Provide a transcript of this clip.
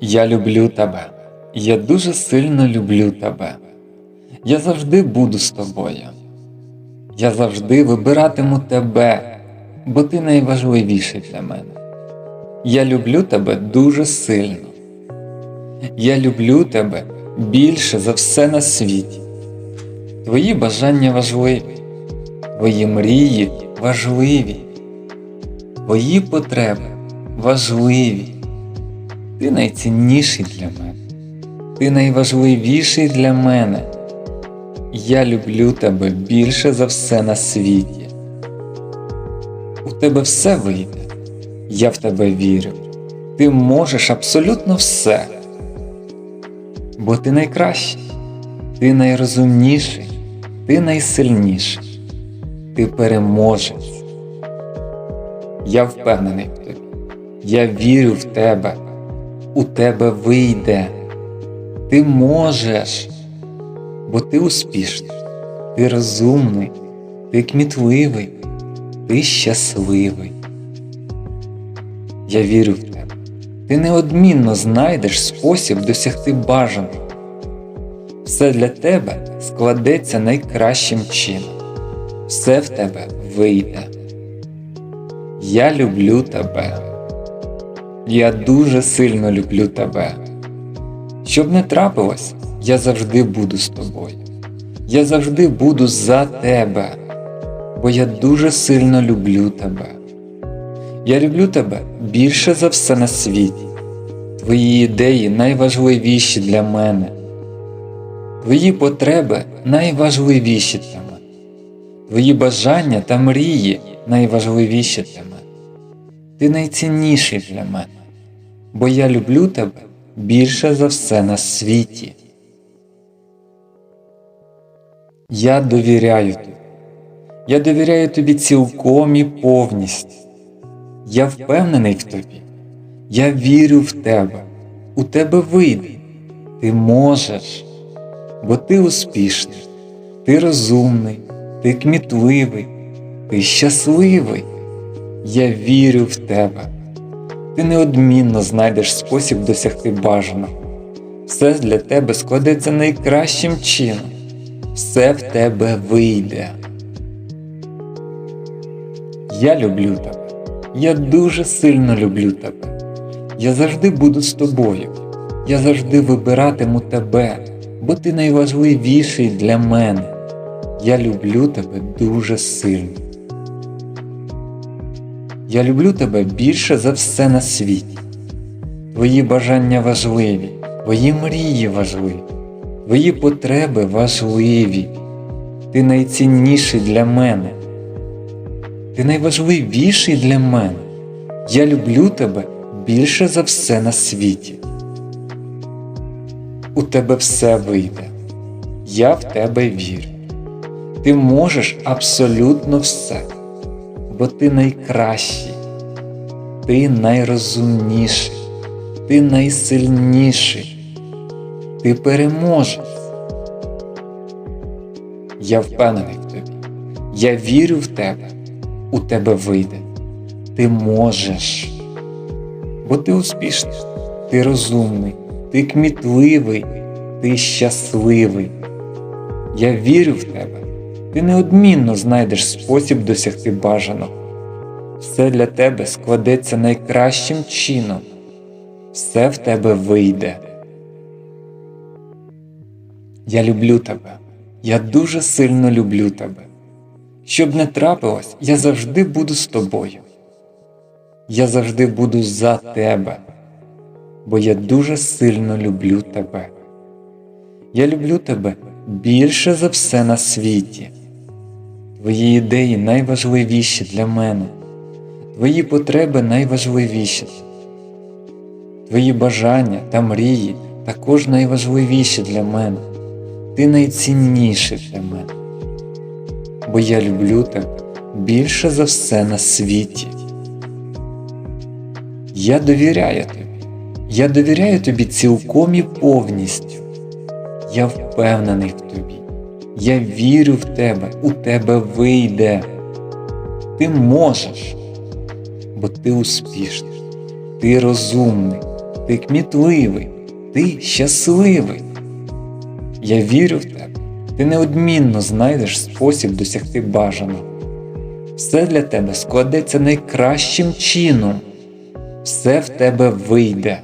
Я люблю тебе. Я дуже сильно люблю тебе. Я завжди буду з тобою. Я завжди вибиратиму тебе, бо ти найважливіший для мене. Я люблю тебе дуже сильно. Я люблю тебе більше за все на світі. Твої бажання важливі, твої мрії важливі, твої потреби важливі. Ти найцінніший для мене. Ти найважливіший для мене. Я люблю тебе більше за все на світі. У тебе все вийде. Я в тебе вірю. Ти можеш абсолютно все. Бо ти найкращий, ти найрозумніший, ти найсильніший, ти переможець. Я впевнений в тобі. Я вірю в тебе. У тебе вийде. Ти можеш, бо ти успішний, ти розумний, ти кмітливий, ти щасливий. Я вірю в тебе. Ти неодмінно знайдеш спосіб досягти бажаного. Все для тебе складеться найкращим чином. Все в тебе вийде. Я люблю тебе. Я дуже сильно люблю тебе. Щоб не трапилось, я завжди буду з тобою. Я завжди буду за тебе, бо я дуже сильно люблю тебе. Я люблю тебе більше за все на світі. Твої ідеї найважливіші для мене. Твої потреби найважливіші для мене. Твої бажання та мрії найважливіші для мене. Ти найцінніший для мене, бо я люблю тебе більше за все на світі. Я довіряю тобі. Я довіряю тобі цілком і повністю. Я впевнений в тобі. Я вірю в тебе. У тебе вийде. Ти можеш, бо ти успішний, ти розумний, ти кмітливий, ти щасливий. Я вірю в тебе. Ти неодмінно знайдеш спосіб досягти бажаного. Все для тебе складеться найкращим чином. Все в тебе вийде. Я люблю тебе. Я дуже сильно люблю тебе. Я завжди буду з тобою. Я завжди вибиратиму тебе, бо ти найважливіший для мене. Я люблю тебе дуже сильно. Я люблю тебе більше за все на світі. Твої бажання важливі, твої мрії важливі, твої потреби важливі. Ти найцінніший для мене. Ти найважливіший для мене. Я люблю тебе більше за все на світі. У тебе все вийде. Я в тебе вірю. Ти можеш абсолютно все бо ти найкращий, ти найрозумніший, ти найсильніший, ти переможець. Я впевнений в тобі, я вірю в тебе, у тебе вийде. Ти можеш, бо ти успішний, ти розумний, ти кмітливий, ти щасливий. Я вірю в тебе ти неодмінно знайдеш спосіб досягти бажаного. Все для тебе складеться найкращим чином, все в тебе вийде. Я люблю тебе, я дуже сильно люблю тебе. Щоб не трапилось, я завжди буду з тобою. Я завжди буду за тебе, бо я дуже сильно люблю тебе. Я люблю тебе більше за все на світі. Твої ідеї найважливіші для мене, твої потреби найважливіші, твої бажання та мрії також найважливіші для мене, ти найцінніший для мене, бо я люблю тебе більше за все на світі. Я довіряю тобі, я довіряю тобі цілком і повністю. Я впевнений в тобі. Я вірю в тебе, у тебе вийде. Ти можеш, бо ти успішний, ти розумний, ти кмітливий, ти щасливий. Я вірю в тебе, ти неодмінно знайдеш спосіб досягти бажаного. Все для тебе складеться найкращим чином, все в тебе вийде.